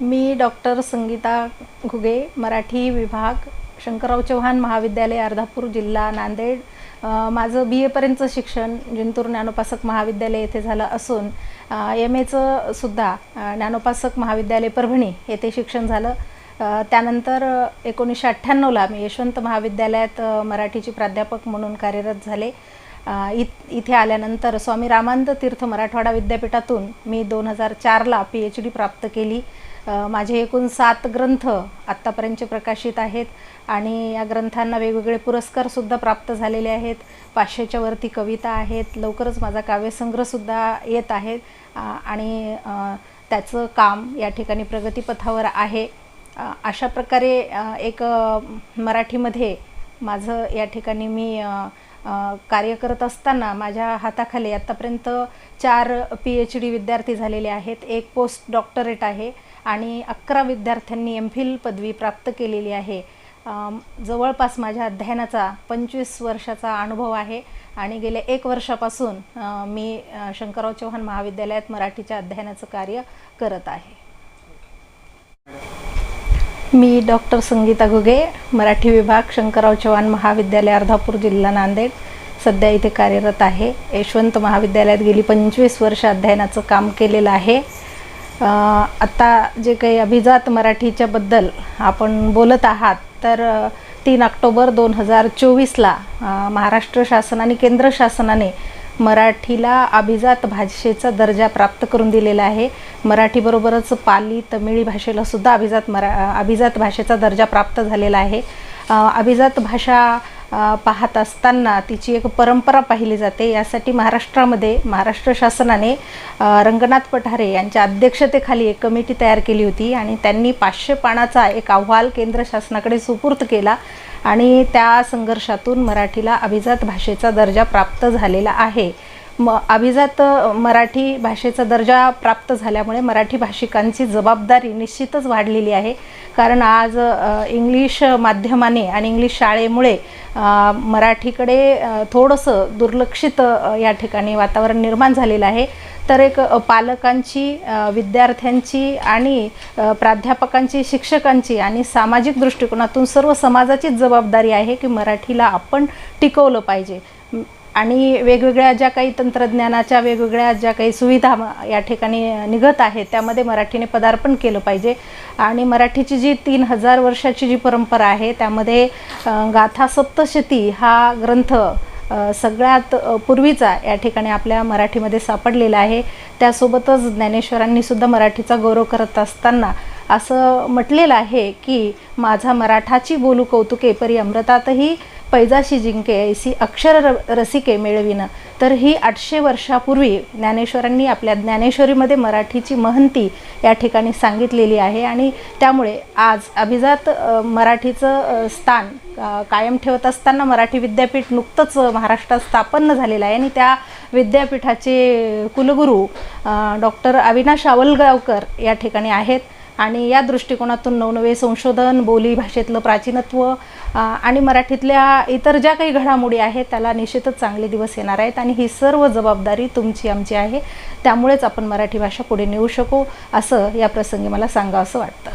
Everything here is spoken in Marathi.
मी डॉक्टर संगीता घुगे मराठी विभाग शंकरराव चव्हाण महाविद्यालय अर्धापूर जिल्हा नांदेड. माझं बी एपर्यंतचं शिक्षण जिंतूर ज्ञानोपासक महाविद्यालय येथे झालं असून एम एचं सुद्धा ज्ञानोपासक महाविद्यालय परभणी येथे शिक्षण झालं. त्यानंतर एकोणीसशे अठ्ठ्याण्णवला मी यशवंत महाविद्यालयात मराठीची प्राध्यापक म्हणून कार्यरत झाले. इत इथे आल्यानंतर स्वामी रामानंद तीर्थ मराठवाडा विद्यापीठातून मी दोन हजार चारला पी एच डी प्राप्त केली. माझे एकूण सात ग्रंथ आत्तापर्यंतचे प्रकाशित आहेत आणि या ग्रंथांना वेगवेगळे पुरस्कारसुद्धा प्राप्त झालेले आहेत. पाचशेच्या वरती कविता आहेत. लवकरच माझा काव्यसंग्रहसुद्धा येत आहेत आणि त्याचं काम या ठिकाणी प्रगतीपथावर आहे. अशा प्रकारे एक मराठीमध्ये माझं या ठिकाणी मी कार्य करत असताना माझ्या हाताखाली आत्तापर्यंत चार पी एच डी विद्यार्थी झालेले आहेत. एक पोस्ट डॉक्टरेट आहे. आणि अकरा विद्यार्थ्यांनी एम फिल पदवी प्राप्त केलेली आहे. जवळपास माझ्या अध्ययनाचा पंचवीस वर्षाचा अनुभव आहे आणि गेल्या एक वर्षापासून मी शंकरराव चव्हाण महाविद्यालयात मराठीच्या अध्ययनाचं कार्य करत आहे. मी डॉक्टर संगीता घुगे मराठी विभाग शंकरराव चव्हाण महाविद्यालय अर्धापूर जिल्हा नांदेड. सध्या इथे कार्यरत आहे. यशवंत महाविद्यालयात गेली पंचवीस वर्ष अध्ययनाचं काम केलेलं आहे. आत्ता जे काही अभिजात मराठीच्याबद्दल आपण बोलत आहात तर तीन ऑक्टोबर दोन हजार चोवीसला महाराष्ट्र शासन आणि केंद्र शासनाने मराठीला अभिजात भाषेचा दर्जा प्राप्त करून दिलेला आहे. मराठीबरोबरच पाली तमिळी भाषेलासुद्धा अभिजात मरा अभिजात भाषेचा दर्जा प्राप्त झालेला आहे. अभिजात भाषा पाहत असताना तिची एक परंपरा पाहिली जाते. यासाठी महाराष्ट्रामध्ये महाराष्ट्र शासनाने रंगनाथ पठारे यांच्या अध्यक्षतेखाली एक कमिटी तयार केली होती आणि त्यांनी पाचशे पानाचा एक अहवाल केंद्र शासनाकडे सुपूर्त केला आणि त्या संघर्षातून मराठीला अभिजात भाषेचा दर्जा प्राप्त झालेला आहे. म अभिजात मराठी भाषेचा दर्जा प्राप्त झाल्यामुळे मराठी भाषिकांची जबाबदारी निश्चितच वाढलेली आहे. कारण आज इंग्लिश माध्यमाने आणि इंग्लिश शाळेमुळे मराठीकडे थोडंसं दुर्लक्षित या ठिकाणी वातावरण निर्माण झालेलं आहे. तर एक पालकांची विद्यार्थ्यांची आणि प्राध्यापकांची शिक्षकांची आणि सामाजिक दृष्टिकोनातून सर्व समाजाचीच जबाबदारी आहे की मराठीला आपण टिकवलं पाहिजे. आणि वेगवेगळ्या ज्या काही तंत्रज्ञानाच्या वेगवेगळ्या ज्या काही सुविधा या ठिकाणी निघत आहेत त्यामध्ये मराठीने पदार्पण केलं पाहिजे. आणि मराठीची जी तीन हजार वर्षाची जी परंपरा आहे त्यामध्ये गाथा सप्तशती हा ग्रंथ सगळ्यात पूर्वीचा या ठिकाणी आपल्या मराठीमध्ये सापडलेला आहे. त्यासोबतच ज्ञानेश्वरांनी सुद्धा मराठीचा गौरव करत असताना असं म्हटलेलं आहे की माझा मराठाची बोलू कौतुके परी अमृतातही पैजाशी जिंके ऐसी अक्षर र- रसिके मिळविणं तर ही आठशे वर्षापूर्वी ज्ञानेश्वरांनी आपल्या ज्ञानेश्वरीमध्ये मराठीची महंती या ठिकाणी सांगितलेली आहे आणि त्यामुळे आज अभिजात मराठीचं स्थान कायम ठेवत असताना मराठी विद्यापीठ नुकतंच महाराष्ट्रात स्थापन झालेलं आहे आणि त्या विद्यापीठाचे कुलगुरू डॉक्टर अविनाश आवलगावकर या ठिकाणी आहेत. आणि या दृष्टिकोनातून नवनवे संशोधन बोली भाषेतलं प्राचीनत्व आणि मराठीतल्या इतर ज्या काही घडामोडी आहेत त्याला निश्चितच चांगले दिवस येणार आहेत. आणि ही सर्व जबाबदारी तुमची आमची आहे. त्यामुळेच आपण मराठी भाषा पुढे नेऊ शकू असं या प्रसंगी मला सांगावं असं वाटतं.